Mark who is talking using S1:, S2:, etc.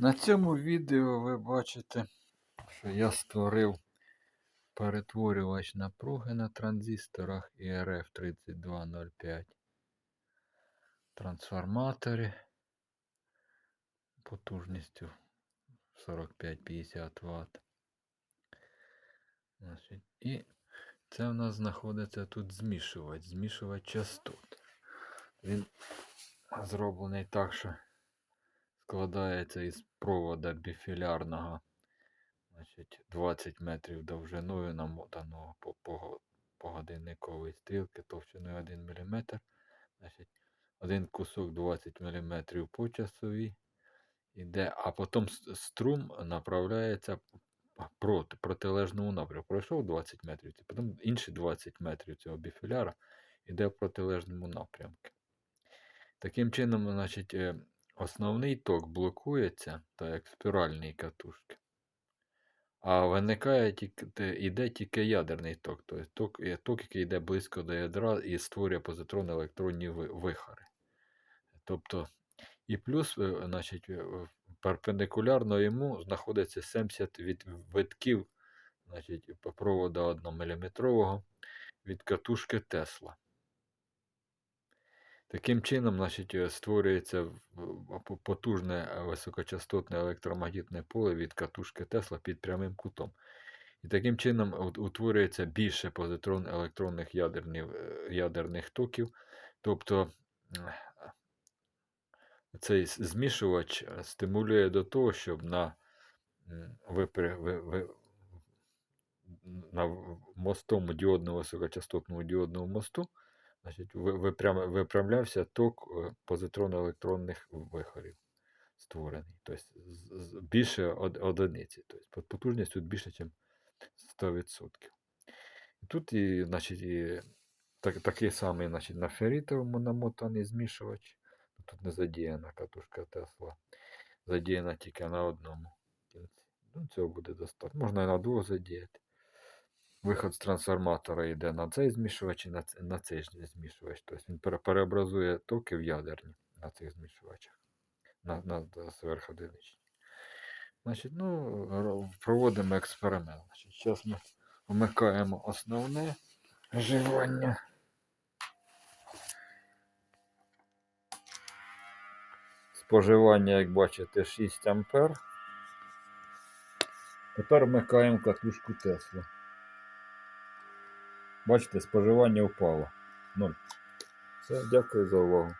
S1: На цьому відео ви бачите, що я створив перетворювач напруги на транзисторах IRF 3205. Трансформатори потужністю 45-50 Вт. І це в нас знаходиться тут змішувач, змішувач частот. Він зроблений так, що складається із провода біфілярного, значить 20 метрів довжиною намотаного по, по, по годинниковій стрілки товщиною 1 мм. Значить, один кусок 20 мм по часовій іде, а потім струм направляється проти протилежному напрямку. Пройшов 20 метрів, потім інші 20 метрів цього біфіляра йде в протилежному напрямку. Таким чином, значить, е, основний ток блокується, так як спіральні катушки. А виникає тільки, іде тільки ядерний ток, тобто ток, ток, який йде близько до ядра і створює позитронно електронні ви- вихори. Тобто, і плюс, е, значить, е, перпендикулярно йому знаходиться 70 від витків значить, провода 1 мм від катушки Тесла. Таким чином, значить, е, створюється потужне е, високочастотне електромагнітне поле від катушки Тесла під прямим кутом. І таким чином утворюється більше позитрон електронних ядерних, е, ядерних токів. Тобто цей змішувач стимулює до того, щоб на, випри- ви- ви- на мостому діодному високочастотному діодному мосту значить, ви- випрям- виправлявся ток е, позитронно-електронних вихорів створений. Тобто більше одиниці. Тобто потужність тут більше, ніж 100%. І Тут і, значить, і так, такий самий значить, на ферритовому намотаний змішувач. Тут не задіяна катушка Тесла. Задіяна тільки на одному кінці. Ну, цього буде достатньо. Можна і на двох задіяти. Виход з трансформатора йде на цей змішувач і на, ц- на цей змішувач. Тобто він переобразує токи в ядерні на цих змішувачах. На, на, на сверходиничні. Значить, ну, проводимо експеримент. Значить, зараз ми вмикаємо основне вживання. Споживання, як бачите, 6 ампер. Тепер вмикаємо катушку Тесла. Бачите, споживання впало. Ноль. Все, дякую за увагу.